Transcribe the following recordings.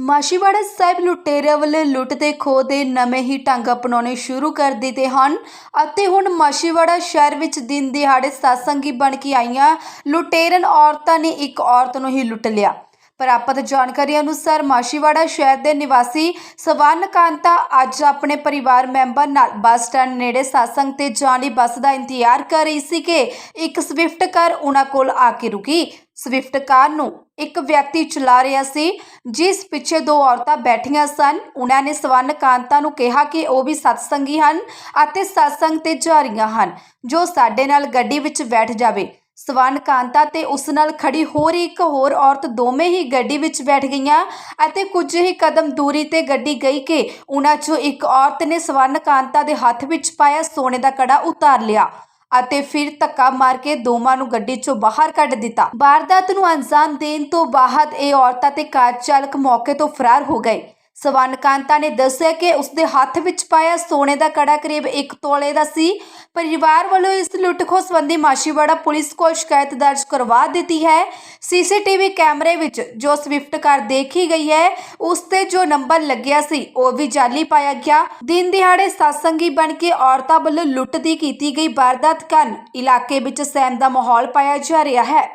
ਮਾਸ਼ੀਵਾੜਾ ਸਾਹਿਬ ਲੁਟੇਰਿਆਂ ਵੱਲੋਂ ਲੁੱਟ ਤੇ ਖੋਹ ਦੇ ਨਵੇਂ ਹੀ ਢੰਗ ਅਪਣਾਉਣੇ ਸ਼ੁਰੂ ਕਰ ਦਿੱਤੇ ਹਨ ਅਤੇ ਹੁਣ ਮਾਸ਼ੀਵਾੜਾ ਸ਼ਹਿਰ ਵਿੱਚ ਦਿਨ ਦਿਹਾੜੇ ਸਾਸੰਗੀ ਬਣ ਕੇ ਆਈਆਂ ਲੁਟੇਰਨ ਔਰਤਾਂ ਨੇ ਇੱਕ ਔਰਤ ਨੂੰ ਹੀ ਲੁੱਟ ਲਿਆ। ਪ੍ਰਾਪਤ ਜਾਣਕਾਰੀ ਅਨੁਸਾਰ ਮਾਸ਼ੀਵਾੜਾ ਸ਼ਹਿਰ ਦੇ ਨਿਵਾਸੀ ਸਵਰਨ ਕਾਂਤਾ ਅੱਜ ਆਪਣੇ ਪਰਿਵਾਰ ਮੈਂਬਰ ਨਾਲ ਬੱਸ ਸਟੈਂਡ ਨੇੜੇ ਸਾਸੰਗ ਤੇ ਜਾਣ ਲਈ ਬੱਸ ਦਾ ਇੰਤਜ਼ਾਰ ਕਰ ਰਹੀ ਸੀ ਕਿ ਇੱਕ ਸਵਿਫਟ ਕਾਰ ਉਹਨਾਂ ਕੋਲ ਆ ਕੇ ਰੁਕੀ ਸਵਿਫਟ ਕਾਰ ਨੂੰ ਇੱਕ ਵਿਅਕਤੀ ਚਲਾ ਰਿਹਾ ਸੀ, ਜਿਸ ਪਿੱਛੇ ਦੋ ਔਰਤਾਂ ਬੈਠੀਆਂ ਸਨ। ਉਹਨਾਂ ਨੇ ਸਵਰਨ ਕਾਂਤਾ ਨੂੰ ਕਿਹਾ ਕਿ ਉਹ ਵੀ ਸਤਸੰਗੀ ਹਨ ਅਤੇ ਸਤਸੰਗ ਤੇ ਜਾ ਰਹੀਆਂ ਹਨ, ਜੋ ਸਾਡੇ ਨਾਲ ਗੱਡੀ ਵਿੱਚ ਬੈਠ ਜਾਵੇ। ਸਵਰਨ ਕਾਂਤਾ ਤੇ ਉਸ ਨਾਲ ਖੜੀ ਹੋਰ ਇੱਕ ਹੋਰ ਔਰਤ ਦੋਵੇਂ ਹੀ ਗੱਡੀ ਵਿੱਚ ਬੈਠ ਗਈਆਂ ਅਤੇ ਕੁਝ ਹੀ ਕਦਮ ਦੂਰੀ ਤੇ ਗੱਡੀ ਗਈ ਕਿ ਉਹਨਾਂ 'ਚੋਂ ਇੱਕ ਔਰਤ ਨੇ ਸਵਰਨ ਕਾਂਤਾ ਦੇ ਹੱਥ ਵਿੱਚ ਪਾਇਆ ਸੋਨੇ ਦਾ ਕੜਾ ਉਤਾਰ ਲਿਆ। ਅਤੇ ਫਿਰ ਧੱਕਾ ਮਾਰ ਕੇ ਦੋਵਾਂ ਨੂੰ ਗੱਡੀ 'ਚੋਂ ਬਾਹਰ ਕੱਢ ਦਿੱਤਾ। ਵਾਰਦਾਤ ਨੂੰ ਅੰਜਾਮ ਦੇਣ ਤੋਂ ਬਾਅਦ ਇਹ ਔਰਤਾਂ ਤੇ ਕਾਰ ਚਾਲਕ ਮੌਕੇ ਤੋਂ ਫਰਾਰ ਹੋ ਗਏ। ਸਵਰਨ ਕਾਂਤਾ ਨੇ ਦੱਸਿਆ ਕਿ ਉਸਦੇ ਹੱਥ ਵਿੱਚ ਪਾਇਆ ਸੋਨੇ ਦਾ ਕੜਾ ਕਰੀਬ 1 ਤੋਲੇ ਦਾ ਸੀ। ਪਰਿਵਾਰ ਵੱਲੋਂ ਇਸ ਲੁੱਟਖੋ ਸੰਬੰਧੀ ਮਾਸ਼ੀਵਾੜਾ ਪੁਲਿਸ ਕੋਲ ਸ਼ਿਕਾਇਤ ਦਰਜ ਕਰਵਾ ਦਿੱਤੀ ਹੈ। ਸੀਸੀਟੀਵੀ ਕੈਮਰੇ ਵਿੱਚ ਜੋ ਸਵਿਫਟ ਕਾਰ ਦੇਖੀ ਗਈ ਹੈ, ਉਸ ਤੇ ਜੋ ਨੰਬਰ ਲੱਗਿਆ ਸੀ, ਉਹ ਵੀ ਜਾਲੀ ਪਾਇਆ ਗਿਆ। ਦਿਨ ਦਿਹਾੜੇ ਸਾਸੰਗੀ ਬਣ ਕੇ ਔਰਤਾਂ ਵੱਲੋਂ ਲੁੱਟ ਦੀ ਕੀਤੀ ਗਈ ਵਾਰਦਾਤ ਕਾਰਨ ਇਲਾਕੇ ਵਿੱਚ ਸਹਿਮ ਦਾ ਮਾਹੌਲ ਪਾਇਆ ਜਾ ਰਿਹਾ ਹੈ।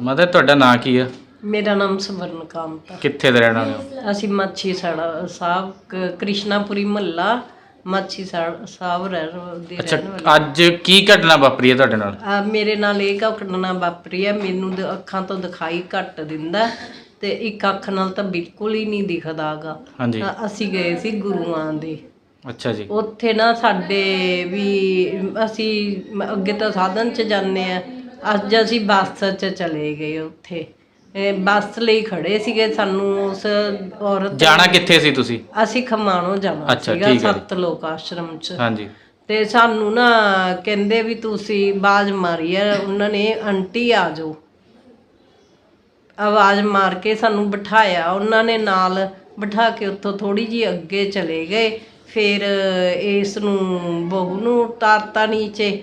ਮਦਰ, ਤੁਹਾਡਾ ਨਾਂ ਕੀ ਹੈ ਮੇਰਾ ਨਾਮ ਸਵਰਨ ਕਾਂਤ ਆ। ਕਿੱਥੇ ਦੇ ਰਹਿਣ ਵਾਲੇ ਹੋ? ਅਸੀਂ ਮੱਛੀ ਸਾੜਾ ਸਾਹਿਬ ਕ- ਕ੍ਰਿਸ਼ਨਾਪੁਰੀ ਮਹੱਲਾ ਮੱਛੀ ਸਾ- ਸਾਹਿਬ ਰਹਿ ਦੇ ਅੱਛਾ ਰਹਿਣ ਵਾਲੇ। ਅੱਜ ਕੀ ਘਟਨਾ ਵਾਪਰੀ ਹੈ ਤੁਹਾਡੇ ਨਾਲ? ਆ ਮੇਰੇ ਨਾਲ ਇਹ ਘਟਨਾ ਵਾਪਰੀ ਆ ਮੈਨੂੰ ਦ- ਅੱਖਾਂ ਤੋਂ ਦਿਖਾਈ ਘੱਟ ਦਿੰਦਾ ਤੇ ਇੱਕ ਅੱਖ ਨਾਲ ਤਾਂ ਬਿਲਕੁਲ ਹੀ ਨਹੀਂ ਦਿਖਦਾਗਾ ਹਾਂਜੀ। ਅਸੀਂ ਗਏ ਸੀ ਗੁਰੂਆਂ ਦੇ। ਅੱਛਾ ਜੀ। ਉੱਥੇ ਨਾ ਸਾਡੇ ਵੀ ਅਸੀਂ ਮ- ਅੱਗੇ ਤਾਂ ਸਾਧਨ 'ਚ ਜਾਂਦੇ ਆ ਅੱਜ ਅਸੀਂ ਬੱਸ 'ਚ ਚਲੇ ਗਏ ਉੱਥੇ। ਇਹ ਬੱਸ ਲਈ ਖੜੇ ਸੀਗੇ ਸਾਨੂੰ ਉਸ ਔਰਤ ਜਾਣਾ ਕਿੱਥੇ ਸੀ ਤੁਸੀਂ? ਅਸੀਂ ਖਮਾਣੋ ਜਾਣਾ ਅੱਛਾ, ਸੀਗਾ ਠੀਕ ਹੈ ਜੀ। ਸੱਤ ਲੋਕ ਆਸ਼ਰਮ 'ਚ। ਹਾਂਜੀ। ਤੇ ਸਾਨੂੰ ਨਾ ਕਹਿੰਦੇ ਵੀ ਤੁਸੀਂ ਬਾਜ਼ ਮਾਰੀ ਆ ਉਹਨਾਂ ਨੇ ਆਂਟੀ ਆ ਜਾਓ। ਆਵਾਜ਼ ਮਾਰ ਕੇ ਸਾਨੂੰ ਬਿਠਾਇਆ ਉਹਨਾਂ ਨੇ ਨਾਲ ਬਿਠਾ ਕੇ ਉੱਥੋਂ ਥੋੜੀ ਜੀ ਅੱਗੇ ਚਲੇ ਗਏ। ਫਿਰ ਇਸ ਨੂੰ ਬਹੂ ਨੂੰ ਉਤਾਰਤਾ ਨੀਚੇ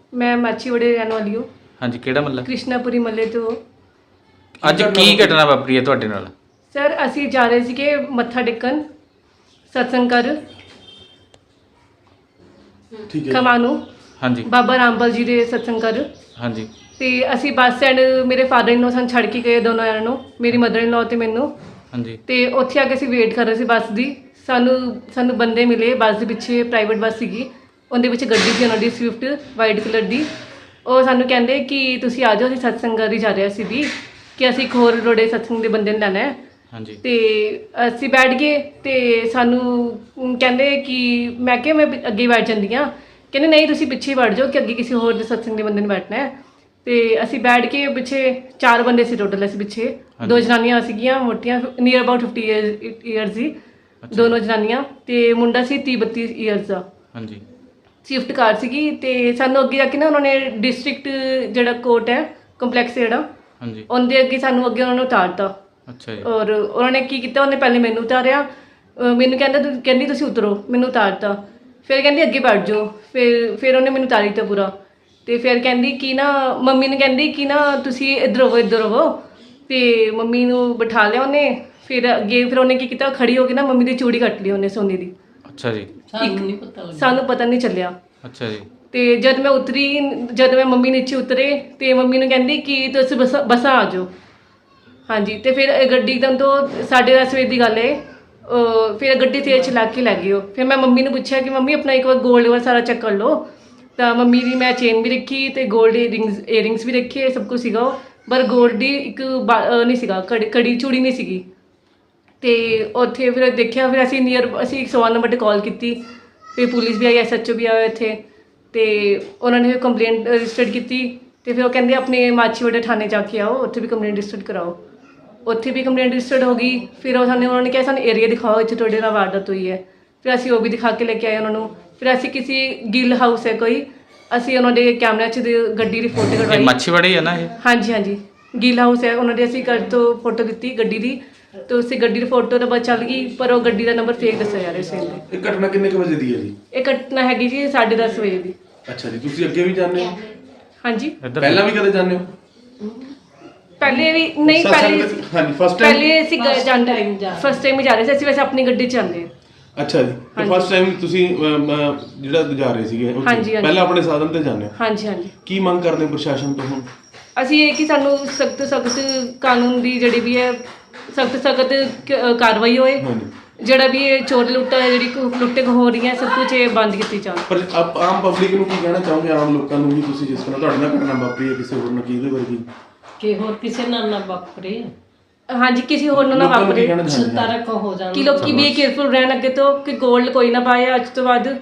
ਮੈਂ ਮਾਚੀਵਾੜੇ ਰਹਿਣ ਵਾਲੀ ਹਾਂ। ਹਾਂਜੀ ਕਿਹੜਾ ਮੱਲਾ? ਕ੍ਰਿਸ਼ਨਾਪੁਰੀ ਮੱਲੇ ਤੋਂ। ਅੱਜ ਕੀ ਘਟਨਾ ਵਾਪਰੀ ਹੈ ਤੁਹਾਡੇ ਨਾਲ? ਸਰ ਅਸੀਂ ਜਾ ਰਹੇ ਸੀਗੇ ਮੱਥਾ ਟੇਕਣ। ਸਤਸੰਗ ਕਰ। ਠੀਕ ਹੈ ਖਮਾਨੂ ਹਾਂਜੀ। ਬਾਬਾ ਰਾਮਪਾਲ ਜੀ ਦੇ ਸਤਸੰਗ ਕਰ। ਹਾਂਜੀ। ਤੇ ਅਸੀਂ ਬੱਸ ਸਟੈਂਡ ਮੇਰੇ ਫਾਦਰ ਇਨ ਸਾਨੂੰ ਛੱਡ ਕੇ ਗਏ ਦੋਨੋਂ ਜਣਿਆਂ ਨੂੰ ਮੇਰੀ ਮਦਰ ਇਨ ਲਾਅ ਤੇ ਮੈਨੂੰ। ਹਾਂਜੀ। ਤੇ ਉੱਥੇ ਆ ਕੇ ਅਸੀਂ ਵੇਟ ਕਰ ਰਹੇ ਸੀ ਬੱਸ ਦੀ। ਸਾਨੂੰ ਸਾਨੂੰ ਬੰਦੇ ਮਿਲੇ ਬੱਸ ਦੇ ਪਿੱਛੇ ਪ੍ਰਾਈਵੇਟ ਬੱਸ ਸੀਗੀ। ਉਹਦੇ ਵਿੱਚ ਗੱਡੀ ਸੀ ਉਹਨਾਂ ਦੀ ਸਵਿਫਟ ਵਾਈਟ ਕਲਰ ਦੀ। ਉਹ ਸਾਨੂੰ ਕਹਿੰਦੇ ਕਿ ਤੁਸੀਂ ਆ ਜਾਓ ਅਸੀਂ ਸਤਸੰਗ ਕਰੀ ਜਾ ਰਹੇ ਸੀ ਵੀ ਕਿ ਅਸੀਂ ਇੱਕ ਹੋਰ ਰੋੜੇ ਸਤਸੰਗ ਦੇ ਬੰਦੇ ਨੂੰ ਲੈਣਾ ਹੈ। ਹਾਂਜੀ। ਤੇ ਅਸੀਂ ਬੈਠ ਗਏ ਤੇ ਸਾਨੂੰ ਕਹਿੰਦੇ ਕਿ ਮੈਂ ਕਿਹਾ ਮੈਂ ਪਿ- ਅੱਗੇ ਹੀ ਬੈਠ ਜਾਂਦੀ ਹਾਂ। ਕਹਿੰਦੇ ਨਹੀਂ ਤੁਸੀਂ ਪਿੱਛੇ ਹੀ ਬੈਠ ਜਾਓ ਕਿ ਅੱਗੇ ਕਿਸੇ ਹੋਰ ਦੇ ਸਤਸੰਗ ਦੇ ਬੰਦੇ ਨੇ ਬੈਠਣਾ ਹੈ। ਤੇ ਅਸੀਂ ਬੈਠ ਕੇ ਪਿੱਛੇ ਚਾਰ ਬੰਦੇ ਸੀ ਟੋਟਲ ਅਸੀਂ ਪਿੱਛੇ ਦੋ ਜਨਾਨੀਆਂ ਸੀਗੀਆਂ ਮੋਟੀਆਂ ਨੀਅਰ ਅਬਾਊਟ 50 ਇਅਰਸ ਸੀ। ਦੋਨੋਂ ਜਨਾਨੀਆਂ ਤੇ ਮੁੰਡਾ ਸੀ 30 32 ਇਅਰਸ ਦਾ। ਹਾਂਜੀ। ਸ਼ਿਫਟ ਕਾਰ ਸੀਗੀ ਤੇ ਸਾਨੂੰ ਅੱਗੇ ਜਾ ਕੇ ਨਾ ਉਹਨਾਂ ਨੇ ਡਿਸਟ੍ਰਿਕਟ ਜਿਹੜਾ ਕੋਰਟ ਹੈ ਕੰਪਲੈਕਸ ਜਿਹੜਾ ਹਾਂਜੀ। ਉਹਦੇ ਅੱਗੇ ਸਾਨੂੰ ਅੱਗੇ ਉਹਨਾਂ ਨੂੰ ਉਤਾਰਤਾ। ਅੱਛਾ ਜੀ। ਔਰ ਉਹਨਾਂ ਨੇ ਕੀ ਕੀਤਾ ਉਹਨੇ ਪਹਿਲੇ ਮੈਨੂੰ ਉਤਾਰਿਆ। ਅਹ ਮੈਨੂੰ ਕਹਿੰਦਾ ਤੂੰ ਕਹਿੰਦੀ ਤੁਸੀਂ ਉਤਰੋ ਮੈਨੂੰ ਉਤਾਰਤਾ। ਫਿਰ ਕਹਿੰਦੀ ਅੱਗੇ ਬੈਠ ਜਾਓ। ਫਿਰ ਫਿਰ ਉਹਨੇ ਮੈਨੂੰ ਉਤਾਰੀ ਦਿੱਤਾ ਪੂਰਾ। ਤੇ ਫਿਰ ਕਹਿੰਦੀ ਕਿ ਨਾ ਮੰਮੀ ਨੇ ਕਹਿੰਦੀ ਕਿ ਨਾ ਤੁਸੀਂ ਇੱਧਰ ਹੋਵੋ ਇੱਧਰ ਹੋਵੋ ਤੇ ਮੰਮੀ ਨੂੰ ਬਿਠਾ ਲਿਆ ਉਹਨੇ। ਫਿਰ ਅੱਗੇ ਫਿਰ ਉਹਨੇ ਕੀ ਕੀਤਾ ਖੜੀ ਹੋ ਕੇ ਨਾ ਮੰਮੀ ਦੀ ਚੂੜੀ ਕੱਟ ਲਈ ਉਹਨੇ ਸੋਨੇ ਦੀ। ਅੱਛਾ ਜੀ। ਸਾਨੂੰ ਨਹੀਂ ਪਤਾ ਲੱਗਿਆ। ਸਾਨੂੰ ਪਤਾ ਨਹੀਂ ਚੱਲਿਆ। ਅੱਛਾ ਜੀ। ਤੇ ਜਦ ਮੈਂ ਉਤਰੀ ਜਦ ਮੈਂ ਮੰਮੀ ਨੀਚੇ ਉਤਰੇ ਤੇ ਮੰਮੀ ਨੂੰ ਕਹਿੰਦੀ ਕਿ ਤੁਸੀਂ ਬਸ ਬਸਾਂ ਆ ਜਾਓ। ਹਾਂਜੀ ਤੇ ਫਿਰ ਇਹ ਗੱਡੀ ਇੱਕਦਮ ਤੋਂ ਸਾਡੇ ਦਾ ਸਵੇਰ ਦੀ ਗੱਲ ਹੈ ਫਿਰ ਗੱਡੀ ਤੇ ਚਲਾ ਕੇ ਲੈ ਗਈ ਉਹ। ਫਿਰ ਮੈਂ ਮੰਮੀ ਨੂੰ ਪੁੱਛਿਆ ਕਿ ਮੰਮੀ ਆਪਣਾ ਇੱਕ ਵਾਰ ਗੋਲਡ ਵਾਲਾ ਸਾਰਾ ਚੈੱਕ ਕਰ ਲਓ। ਤਾਂ ਮੰਮੀ ਦੀ ਮੈਂ ਚੇਨ ਵੀ ਰੱਖੀ ਤੇ ਗੋਲਡ ਏਅਰਿੰਗਸ ਏਅਰਿੰਗਸ ਵੀ ਰੱਖੇ ਸਭ ਕੁਝ ਸੀਗਾ ਉਹ, ਪਰ 골ਡੀ ਇੱਕ ਨਹੀਂ ਸੀਗਾ ਕੜ- ਕੜੀ ਚੂੜੀ ਨਹੀਂ ਸੀਗੀ। ਤੇ ਉੱਥੇ ਫਿਰ ਦੇਖਿਆ ਫਿਰ ਅਸੀਂ ਨੀਅਰ ਅਸੀਂ 101 ਨੰਬਰ ਤੇ ਕਾਲ ਕੀਤੀ ਫਿਰ ਪੁਲਿਸ ਵੀ ਆਈ ਐਸਐਚਓ ਵੀ ਆਇਆ ਇੱਥੇ ਤੇ ਉਹਨਾਂ ਨੇ ਕੰਪਲੇਂਟ ਰਜਿਸਟਰਡ ਕੀਤੀ ਤੇ ਫਿਰ ਉਹ ਕਹਿੰਦੇ ਆਪਣੇ ਮਾਛੀਵਾੜਾ ਥਾਣੇ ਜਾ ਕੇ ਆਓ ਉੱਥੇ ਵੀ ਕੰਪਲੇਂਟ ਰਜਿਸਟਰਡ ਕਰਾਓ। ਉੱਥੇ ਵੀ ਕੰਪਲੇਂਟ ਰਜਿਸਟਰਡ ਹੋ ਗਈ ਫਿਰ ਉਹ ਸਾਨੂੰ ਉਹਨਾਂ ਨੇ ਕਿਹਾ ਸਾਨੂੰ ਏਰੀਆ ਦਿਖਾਓ ਇੱਥੇ ਤੁਹਾਡੇ ਨਾਲ ਵਾਰਦਾਤ ਹੋਈ ਹੈ। ਫਿਰ ਅਸੀਂ ਉਹ ਵੀ ਦਿਖਾ ਕੇ ਲੈ ਕੇ ਆਏ ਉਹਨਾਂ ਨੂੰ। ਫਿਰ ਅਸੀਂ ਕਿਸੇ ਗਿੱਲ ਹਾਊਸ ਹੈ ਕੋਈ ਅਸੀਂ ਉਹਨਾਂ ਦੇ ਕੈਮਰਿਆਂ 'ਚ ਦੀ ਗੱਡੀ ਦੀ ਫੋਟੋ ਇਹ ਕਢਵਾਈ। ਮੱਛੀਵਾੜੀ ਹੈ ਨਾ ਇਹ? ਹਾਂਜੀ ਹਾਂਜੀ। ਗਿੱਲ ਹਾਊਸ ਹੈ ਉਹਨਾਂ ਦੇ ਅਸੀਂ ਘਰ ਤੋਂ ਫੋਟੋ ਦਿੱਤੀ ਗੱਡੀ ਦੀ। ਤੇ ਉਸੇ ਗੱਡੀ ਦੀ ਫੋਟੋ ਤਾਂ ਬਸ ਚੱਲ ਗਈ ਪਰ ਉਹ ਗੱਡੀ ਦਾ ਨੰਬਰ ਫੇਕ ਦੱਸਿਆ ਜਾ ਰਿਹਾ ਸੀ। ਇਹਦੇ। ਇਹ ਘਟਨਾ ਕਿੰਨੇ ਕੁ ਵਜੇ ਦੀ ਹੈ ਜੀ? ਇਹ ਘਟਨਾ ਹੈਗੀ ਜੀ 10:30 ਵਜੇ ਦੀ। ਅੱਛਾ ਜੀ ਤੁਸੀਂ ਅੱਗੇ ਵੀ ਜਾਂਦੇ ਹੋ? ਹਾਂਜੀ। ਪਹਿਲਾਂ ਵੀ ਕਦੇ ਜਾਂਦੇ ਹੋ? ਪਹਿਲੇ ਵੀ ਨਹੀਂ ਸਤਸੰਗ ਪਹਿਲੇ ਦੇ- ਹਾਂਜੀ ਫਸਟ ਟਾਈਮ ਪਹਿਲੇ ਅਸੀਂ ਗਏ ਜਾਂਦੇ ਫਸਟ ਟਾਈਮ ਹੀ। ਜਾ ਰਹੇ ਸੀ ਅਸੀਂ ਵੈਸੇ ਆਪਣੀ ਗੱਡੀ 'ਚ ਜਾਂਦੇ ਹਾਂ। ਅੱਛਾ ਜੀ ਤੇ ਫਸਟ ਟਾਈਮ ਤੁਸੀਂ ਅਮ, ਅਮ, ਜਿਹੜਾ ਜਾ ਰਹੇ ਸੀਗੇ ਉੱਥੇ, ਹਾਂਜੀ, ਹਾਂਜੀ। ਪਹਿਲਾਂ ਆਪਣੇ ਸਾਧਨ ਤੇ ਜਾਂਦੇ ਹੋ? ਹਾਂਜੀ ਹਾਂਜੀ। ਕੀ ਮੰਗ ਕਰਦੇ ਹੋ ਪ੍ਰਸ਼ਾਸਨ ਤੋਂ ਹੁਣ? ਅਸੀਂ ਇਹ ਕਿ ਸਾਨੂੰ ਸਖਤ ਸਖਤ ਕਾਨੂੰਨ ਦੀ ਜਿਹੜੀ ਵੀ ਹੈ ਸਖਤ ਸਖਤ ਕਾਰਵਾਈ ਹੋਏ। ਜਿਹੜਾ ਵੀ ਇਹ ਚੋਰ ਲੁੱਟਾ ਹੈ, ਜਿਹੜੀ ਲੁੱਟੇ ਹੋ ਰਹੀਆਂ ਸਭ ਕੁਝ ਇਹ ਬੰਦ ਕੀਤੀ ਜਾਵੇ। ਪਰ ਆਪ- ਆਮ ਪਬਲਿਕ ਨੂੰ ਕੀ ਕਹਿਣਾ ਚਾਹੋਗੇ? ਆਮ ਲੋਕਾਂ ਨੂੰ ਵੀ ਤੁਸੀਂ ਜਿਸ ਤਰ੍ਹਾਂ ਤੁਹਾਡੇ ਨਾਲ ਘਟਨਾ ਵਾਪਰੀ ਹੈ ਕਿਸੇ ਹੋਰ ਨਾਲ ਕੀ ਇਹਦੇ ਵਰਗੀ ਕਿ? ਹੋਰ ਕਿਸੇ ਨਾਲ ਨਾ ਵਾਪਰੇ। ਹਾਂਜੀ ਕਿਸੇ ਹੋਰ ਨੂੰ ਨਾ ਲੋਕਾਂ ਨੂੰ ਕੀ ਵਾਪਰੇ। ਕਹਿਣਾ ਹੋ? ਹੋ ਜਾਣ। ਕਿ ਲੋਕੀ ਵੀ ਕੇਅਰਫੁਲ ਰਹਿਣ ਅੱਗੇ ਤੋਂ ਕਿ 골ਡ ਕੋਈ ਨਾ ਪਾਏ ਅੱਜ ਤੋਂ ਬਾਅਦ